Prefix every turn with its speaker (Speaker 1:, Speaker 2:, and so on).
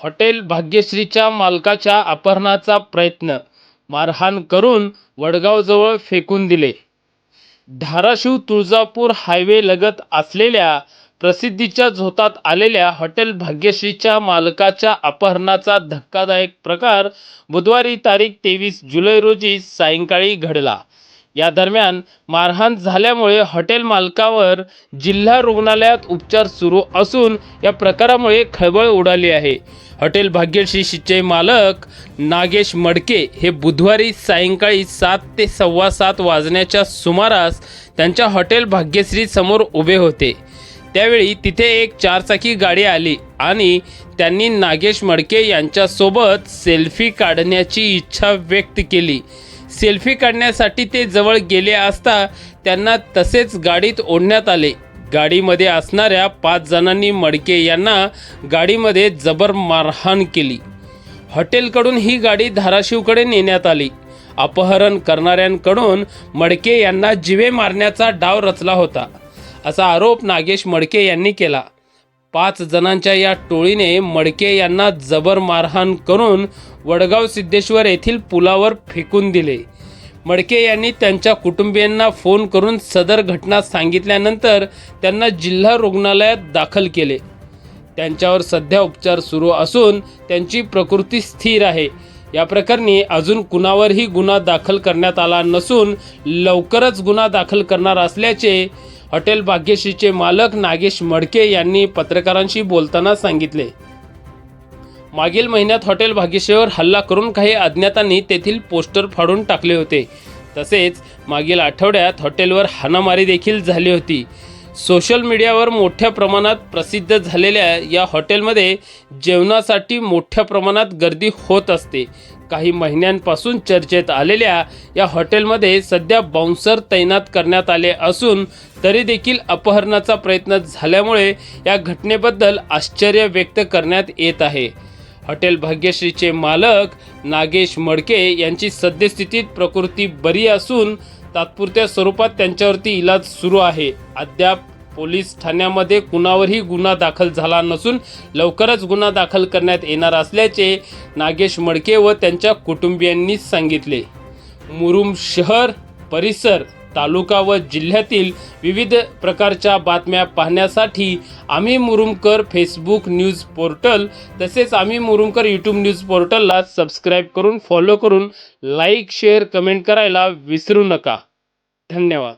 Speaker 1: Hotel भाग्यश्रीच्या मालकाच्या अपहरणाचा प्रयत्न. मारहाण करून वडगावजवळ फेकून दिले. धाराशिव तुळजापूर हायवे लगत असलेल्या प्रसिद्धीच्या झोतात आलेल्या हॉटेल भाग्यश्रीच्या मालकाच्या अपहरणाचा धक्कादायक प्रकार बुधवारी तारीख तेवीस जुलै रोजी सायंकाळी घडला. या दरम्यान मारहाण झाल्यामुळे हॉटेल मालकावर जिल्हा रुग्णालयात उपचार सुरू असून या प्रकारामुळे खळबळ उडाली आहे. हॉटेल भाग्यश्रीचे मालक नागेश मडके हे बुधवारी सायंकाळी सात ते सव्वा सात वाजण्याच्या सुमारास त्यांच्या हॉटेल भाग्यश्री समोर उभे होते. त्यावेळी तिथे एक चारचाकी गाडी आली आणि त्यांनी नागेश मडके यांच्यासोबत सेल्फी काढण्याची इच्छा व्यक्त केली. सेल्फी काढण्यासाठी ते जवळ गेले असता त्यांना तसेच गाडीत ओढण्यात आले. गाडीमध्ये असणाऱ्या पाच जणांनी मडके यांना गाडीमध्ये जबर मारहाण केली. हॉटेलकडून ही गाडी धाराशिवकडे नेण्यात आली. अपहरण करणाऱ्यांकडून मडके यांना जिवे मारण्याचा डाव रचला होता. असा आरोप नागेश मडके यांनी केला. पाच जणांच्या या टोळीने मडके यांना जबर मारहाण करून वडगाव सिद्धेश्वर येथील पुलावर फेकून दिले. मडके यांनी त्यांच्या कुटुंबियांना फोन करून सदर घटना सांगितल्यानंतर त्यांना जिल्हा रुग्णालयात दाखल केले. त्यांच्यावर सध्या उपचार सुरू असून त्यांची प्रकृती स्थिर आहे. या प्रकरणी अजून कुणावरही गुन्हा दाखल करण्यात आला नसून लवकरच गुन्हा दाखल करणार असल्याचे हॉटेल भाग्यश्रीचे मालक नागेश मडके यांनी पत्रकारांशी बोलताना सांगितले. मागील महिन्यात हॉटेल भाग्यश्रीवर हल्ला करून काही अज्ञातांनी तेथील पोस्टर फाडून टाकले होते. तसेच मागील आठवड्यात हॉटेलवर हाणामारी देखील झाली होती. सोशल मीडियावर मोठ्या प्रमाणात प्रसिद्ध झालेल्या या हॉटेलमध्ये जेवणासाठी मोठ्या प्रमाणात गर्दी होत असते. काही महिन्यांपासून चर्चेत आलेल्या या हॉटेलमध्ये सध्या बाउन्सर तैनात करण्यात आले असून तरी देखील अपहरणाचा प्रयत्न झाल्यामुळे या घटनेबद्दल आश्चर्य व्यक्त करण्यात येत आहे. हॉटेल भाग्यश्रीचे मालक नागेश मडके यांची सद्यस्थितीत प्रकृती बरी असून तात्पुरत्या स्वरूपात त्यांच्यावरती इलाज सुरू आहे. अद्याप पोलीस ठाण्यामध्ये कुणावरही गुन्हा दाखल झाला नसून लवकरच गुन्हा दाखल करण्यात येणार असल्याचे नागेश मडके व त्यांच्या कुटुंबियांनी सांगितले. मुरुम शहर परिसर तालुका व जिल्ह्यातील विविध प्रकारच्या बातम्या पाहण्यासाठी आम्ही मुरुमकर फेसबुक न्यूज पोर्टल तसेच आम्ही मुरुमकर यूट्यूब न्यूज पोर्टलला सबस्क्राईब करून फॉलो करून लाईक शेअर कमेंट करायला विसरू नका. धन्यवाद.